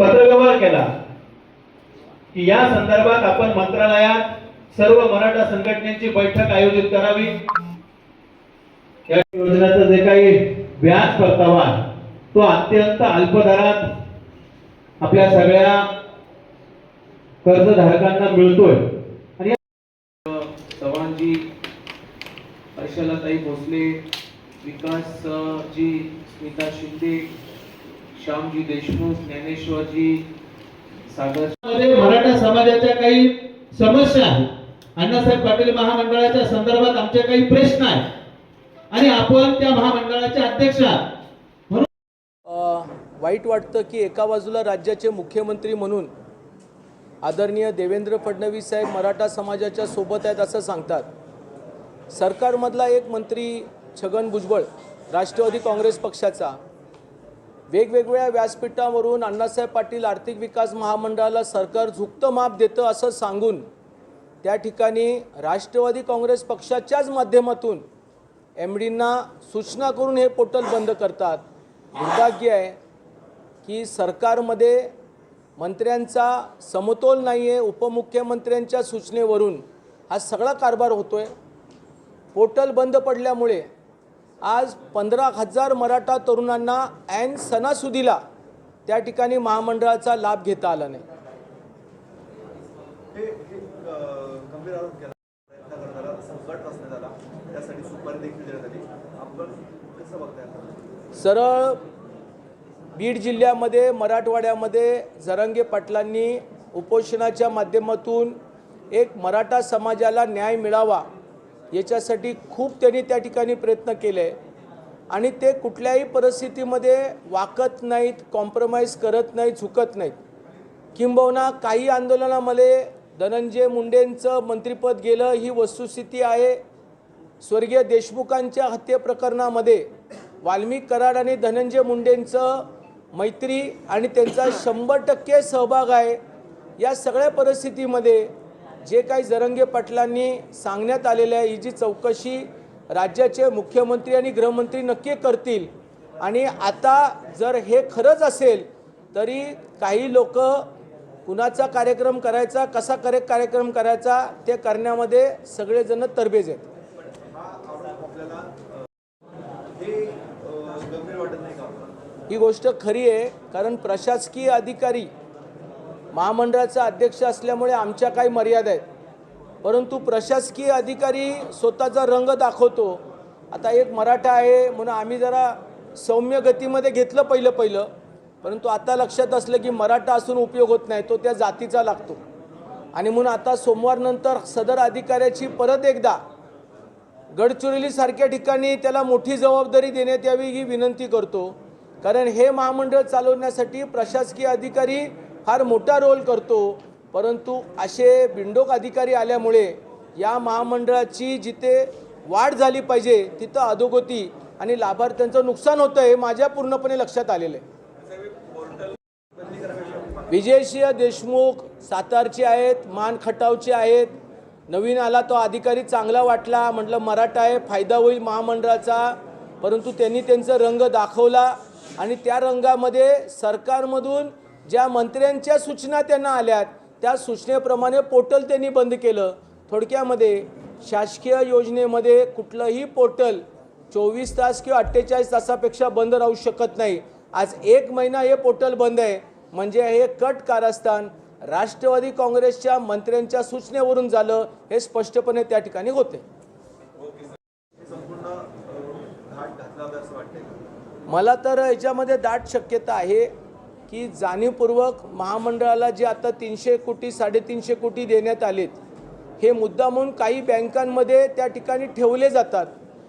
पत्रव्यवहार केला. की या संदर्भात आपण मंत्रालयात सर्व मराठा संघटनेची बैठक आयोजित करावी. या योजनेचा जे काही व्याज परतावा तो अत्यंत अल्प दरात आपल्या सगळ्या कर्जधारकांना मिळतोय. आणि चव्हाणजी हर्षलाताई भोसले विकास जी स्मिता शिंदे श्यामजी देशमुख ज्ञानेश्वरजी सागर मराठा समाजाच्या काही समस्या आहेत. अण्णासाहेब पाटील महामंडळाच्या संदर्भात आमचे काही प्रश्न आहेत. आणि आपण त्या महामंडळाचे अध्यक्ष वाईट वाटतं की एका बाजूला राज्याचे मुख्यमंत्री म्हणून आदरणीय देवेंद्र फडणवीस साहेब मराठा समाजाच्या सोबत आहेत असं सांगतात. सरकारमधला एक मंत्री छगन भुजबळ राष्ट्रवादी काँग्रेस पक्षाचा वेगवेगळ्या व्यासपीठावरून अण्णासाहेब पाटील आर्थिक विकास महामंडळाला सरकार झुकतं माप देतं असं सांगून त्या ठिकाणी राष्ट्रवादी काँग्रेस पक्षाच्याच माध्यमातून एम डींना सूचना करून हे पोर्टल बंद करतात. दुर्भाग्य आहे की सरकारमध्ये मंत्र्यांचा समतोल नाही आहे उपमुख्यमंत्र्यांच्या सूचनेवरून हा सगळा कारभार होतो आहे पोर्टल बंद पडल्यामुळे आज पंधरा हजार मराठा तरुणांना ऐन सणासुदीला त्या ठिकाणी महामंडळाचा लाभ घेता आला नाही? सरळ बीड जिल्ह्यामध्ये मराठवाड्यामध्ये जरंगे पाटलांनी उपोषणाच्या माध्यमातून एक मराठा समाजाला न्याय मिळावा याच्यासाठी खूप त्यांनी त्या ठिकाणी प्रयत्न केले. आणि ते कुठल्याही परिस्थितीमध्ये वाकत नाहीत कॉम्प्रोमाइज करत नाहीत झुकत नाहीत. किंबहुना काही आंदोलनामध्ये धनंजय मुंडेंचं मंत्रिपद गेलं ही वस्तुस्थिती आहे. स्वर्गीय देशमुखांच्या हत्येप्रकरणामध्ये वाल्मिक कराड आणि धनंजय मुंडेंचं मैत्री आणि त्यांचा शंभर टक्के सहभाग आहे. या सगळ्या परिस्थितीमध्ये जे काही जरंगे पाटलांनी सांगण्यात आलेलं आहे ही जी चौकशी राज्याचे मुख्यमंत्री आणि गृहमंत्री नक्की करतील आणि आता जर हे खरंच असेल तरी काही लोक कुणाचा कार्यक्रम करायचा कसा करे कार्यक्रम करायचा ते करण्यामध्ये सगळेजण तरबेज आहेत. हा गोष्ट खरी आहे कारण प्रशासकीय अधिकारी महामंडळाचा अध्यक्ष असल्यामुळे आमच्या काही मर्यादा आहेत. परंतु प्रशासकीय अधिकारी स्वतःचा रंग दाखवतो. आता एक मराठा आहे म्हणून आम्ही जरा सौम्य गतीमध्ये घेतलं पहिलं पहिलं. परंतु आता लक्षात असलं की मराठा असून उपयोग होत नाही तो त्या जातीचा लागतो. आणि म्हणून आता सोमवारनंतर सदर अधिकाऱ्याची परत एकदा गडचिरोलीसारख्या ठिकाणी त्याला मोठी जबाबदारी देण्यात यावी ही विनंती करतो. कारण हे महामंडळ चालवण्यासाठी प्रशासकीय अधिकारी फार मोठा रोल करतो. परंतु असे बिंडोक अधिकारी आल्यामुळे या महामंडळाची जिथे वाढ झाली पाहिजे तिथं अधोगती आणि लाभार्थ्यांचं नुकसान होतं हे माझ्या पूर्णपणे लक्षात आलेलं आहे. विजयसिंह देशमुख सातारचे आहेत मान खटावचे आहेत. नवीन आला तो अधिकारी चांगला वाटला म्हटलं मराठा आहे फायदा होईल महामंडळाचा. परंतु त्यांनी त्यांचा रंग दाखवला आणि त्या रंगामध्ये सरकारमधून ज्या मंत्र्यांच्या सूचना त्यांना आल्यात त्या सूचनेप्रमाणे पोर्टल त्यांनी बंद केलं. थोडक्यामध्ये शासकीय योजनेमध्ये कुठलंही पोर्टल चोवीस तास किंवा अठ्ठेचाळीस तासापेक्षा बंद राहू शकत नाही. आज एक महिना हे पोर्टल बंद आहे. म्हणजे हे कट कारस्थान राष्ट्रवादी काँग्रेसच्या मंत्र्यांच्या सूचनेवरून झालं हे स्पष्टपणे त्या ठिकाणी होते? मला तर याच्यामध्ये दाट शक्यता आहे. की जाणीवपूर्वक महामंडळाला जे आता तीनशे कोटी साडेतीनशे कोटी देण्यात आलेत हे मुद्दामून काही बँकांमध्ये त्या ठिकाणी ठेवले जातात.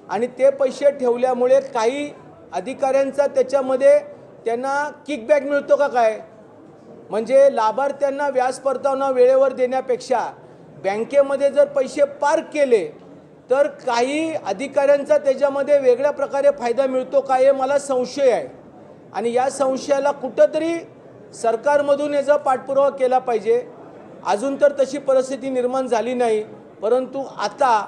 आणि ते पैसे ठेवल्यामुळे काही अधिकाऱ्यांचा त्याच्यामध्ये त्यांना किकबॅक मिळतो का काय? म्हणजे लाभार्थ्यांना व्याज परतावा वेळेवर देण्यापेक्षा बँकेमध्ये जर पैसे पार्क केले तर काही अधिकाऱ्यांचा त्याच्यामध्ये वेगळ्या प्रकारे फायदा मिळतो का हे मला संशय आहे. आणि या संशयाला कुठंतरी सरकारमधून याचा पाठपुरावा केला पाहिजे. अजून तर तशी परिस्थिती निर्माण झाली नाही परंतु आता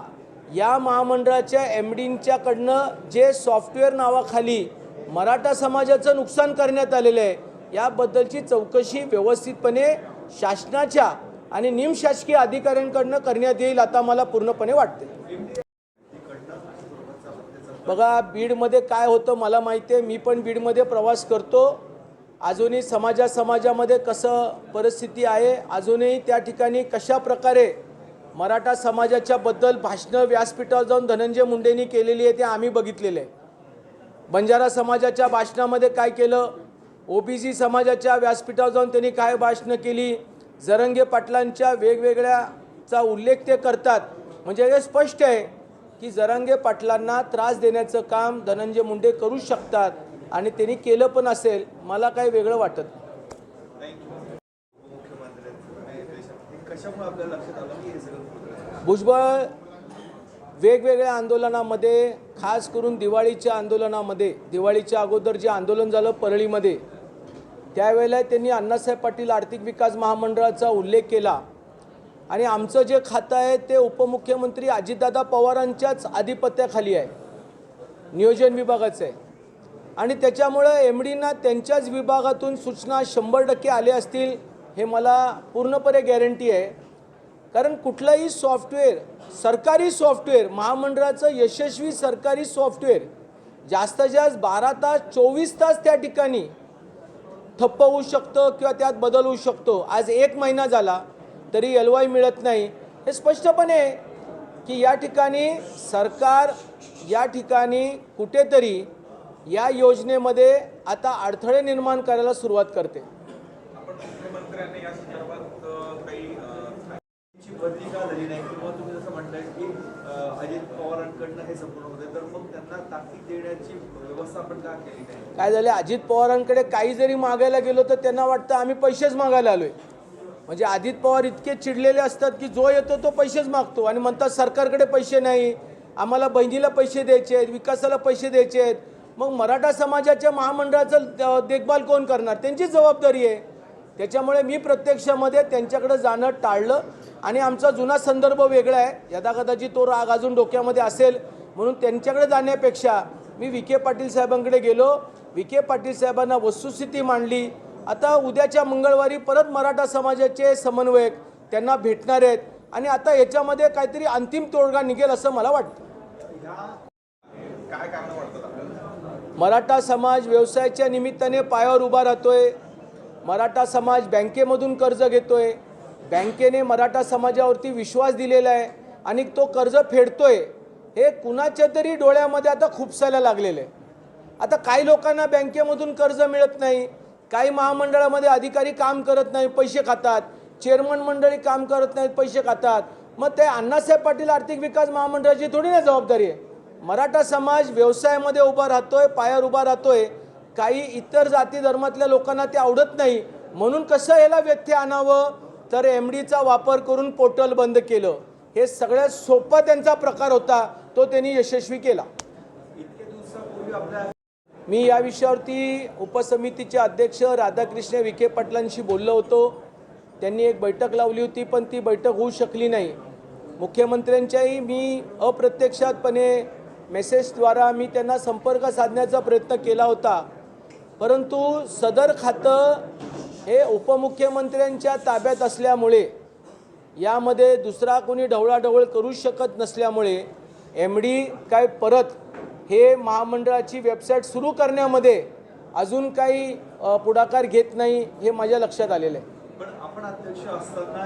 या महामंडळाच्या एम डींच्याकडनं जे सॉफ्टवेअर नावाखाली मराठा समाजाचं नुकसान करण्यात आलेलं आहे याबद्दलची चौकशी व्यवस्थितपणे शासनाच्या आणि निमशासकीय अधिकाऱ्यांकडनं करण्यात येईल आता मला पूर्णपणे वाटते बघा बीडमध्ये काय होतं मला माहिती आहे मी पण बीडमध्ये प्रवास करतो. अजूनही समाजा समाजामध्ये कसं परिस्थिती आहे अजूनही त्या ठिकाणी कशा प्रकारे मराठा समाजाच्याबद्दल भाषणं व्यासपीठावर जाऊन धनंजय मुंडेंनी केलेली आहे ते आम्ही बघितलेलं आहे. बंजारा समाजाच्या भाषणामध्ये काय केलं? ओबीसी समाजाच्या व्यासपीठावर जाऊन त्यांनी काय भाषणं केली? जरंगे पाटलांच्या वेगवेगळ्याचा उल्लेख ते करतात. म्हणजे हे स्पष्ट आहे. की जरंगे पाटलांना त्रास देण्याचं काम धनंजय मुंडे करू शकतात आणि त्यांनी केलं पण असेल मला काही वेगळं वाटत भुजबळ वेगवेगळ्या आंदोलनामध्ये खास करून दिवाळीच्या आंदोलनामध्ये दिवाळीच्या अगोदर जे आंदोलन झालं परळीमध्ये त्यावेळेला त्यांनी अण्णासाहेब पाटील आर्थिक विकास महामंडळाचा उल्लेख केला. आणि आमचं जे खातं आहे ते उपमुख्यमंत्री अजितदादा पवारांच्याच आधिपत्याखाली आहे. नियोजन विभागाचं आहे. आणि त्याच्यामुळं एम डींना त्यांच्याच विभागातून सूचना शंभर टक्के आले असतील हे मला पूर्णपणे गॅरंटी आहे. कारण कुठलंही सॉफ्टवेअर सरकारी सॉफ्टवेअर महामंडळाचं यशस्वी सरकारी सॉफ्टवेअर जास्तीत जास्त बारा तास चोवीस तास त्या ठिकाणी ठप्प होऊ शकतं किंवा त्यात बदल होऊ शकतो. आज एक महिना झाला तरी एल वाय मिळत नाही. हे स्पष्टपणे की या ठिकाणी सरकार या ठिकाणी कुठेतरी या योजनेमध्ये आता अडथळे निर्माण करायला सुरुवात करते. काय झालं? अजित पवारांकडे काही जरी मागायला गेलो तर त्यांना वाटतं आम्ही पैसेच मागायला आलोय. म्हणजे अजित पवार इतके चिडलेले असतात की जो येतो तो पैसेच मागतो. आणि म्हणतात सरकारकडे पैसे नाही. आम्हाला बहिणीला पैसे द्यायचे आहेत विकासाला पैसे द्यायचे आहेत. मग मराठा समाजाच्या महामंडळाचं देखभाल कोण करणार? त्यांचीच जबाबदारी आहे. त्याच्यामुळे मी प्रत्यक्षामध्ये त्यांच्याकडे जाणं टाळलं. आणि आमचा जुना संदर्भ वेगळा आहे. यदा कदाचित तो राग अजून डोक्यामध्ये असेल. म्हणून त्यांच्याकडे जाण्यापेक्षा मी विखे पाटील साहेबांकडे गेलो. विखे पाटील साहेबांना वस्तुस्थिती मांडली. आता उद्याच्या मंगळवारी परत मराठा समाजाचे समन्वयक त्यांना भेटणार आहेत आणि आता याच्यामध्ये काहीतरी अंतिम तोडगा निघेल असं मला वाटतं. काय मराठा समाज व्यवसायाच्या निमित्ताने पायावर उभा राहतोय. मराठा समाज बँकेमधून कर्ज घेतोय. बँकेने मराठा समाजावरती विश्वास दिलेला आहे आणि तो कर्ज फेडतोय. हे कुणाच्या तरी डोळ्यामध्ये आता खुपसायला लागलेलं आहे. आता काही लोकांना बँकेमधून कर्ज मिळत नाही. काही महामंडळामध्ये अधिकारी काम करत नाही पैसे खातात. चेअरमन मंडळी काम करत नाहीत पैसे खातात. मग ते अण्णासाहेब पाटील आर्थिक विकास महामंडळाची थोडी ना जबाबदारी आहे. मराठा समाज व्यवसायामध्ये उभा राहतोय पायावर उभा राहतोय. काही इतर जाती धर्मातल्या लोकांना ते आवडत नाही. म्हणून कसं याला व्यत्यय आणावं? तर एम डीचा वापर करून पोर्टल बंद केलं. हे सगळ्यात सोपा त्यांचा प्रकार होता तो त्यांनी यशस्वी केला. इतके दिवसापूर्वी आपल्या मी या विषयावरती उपसमितीचे अध्यक्ष राधाकृष्ण विखे पाटलांशी बोललो होतो. त्यांनी एक बैठक लावली होती पण ती बैठक होऊ शकली नाही. मुख्यमंत्र्यांच्याही मी अप्रत्यक्षातपणे मेसेजद्वारा मी त्यांना संपर्क साधण्याचा प्रयत्न केला होता. परंतु सदर खातं हे उपमुख्यमंत्र्यांच्या ताब्यात असल्यामुळे यामध्ये दुसरा कोणी ढवळाढवळ करू शकत नसल्यामुळे एम डी काय परत हे महामंडळाची वेबसाईट सुरू करण्यामध्ये अजून काही पुढाकार घेत नाही हे माझ्या लक्षात आलेलं आहे. पण आपण अध्यक्ष असताना